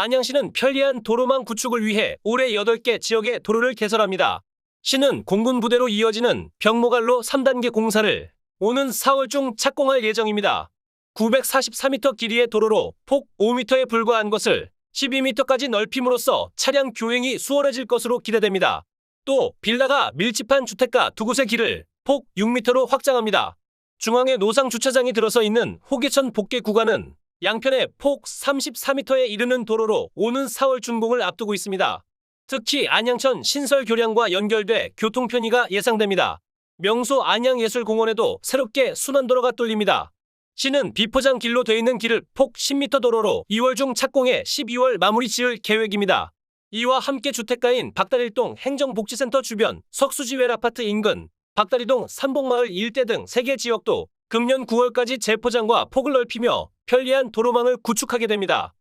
안양시는 편리한 도로망 구축을 위해 올해 8개 지역의 도로를 개설합니다. 시는 공군 부대로 이어지는 병모갈로 3단계 공사를 오는 4월 중 착공할 예정입니다. 944m 길이의 도로로 폭 5m에 불과한 것을 12m까지 넓힘으로써 차량 교행이 수월해질 것으로 기대됩니다. 또 빌라가 밀집한 주택가 두 곳의 길을 폭 6m로 확장합니다. 중앙에 노상 주차장이 들어서 있는 호계천 복개 구간은 양편에 폭 34m에 이르는 도로로 오는 4월 준공을 앞두고 있습니다. 특히 안양천 신설 교량과 연결돼 교통 편의가 예상됩니다. 명소 안양예술공원에도 새롭게 순환도로가 뚫립니다. 시는 비포장 길로 돼 있는 길을 폭 10m 도로로 2월 중 착공해 12월 마무리 지을 계획입니다. 이와 함께 주택가인 박다릴동 행정복지센터 주변 석수지웰 아파트 인근 박다리동 삼봉마을 일대 등 3개 지역도 금년 9월까지 재포장과 폭을 넓히며 편리한 도로망을 구축하게 됩니다.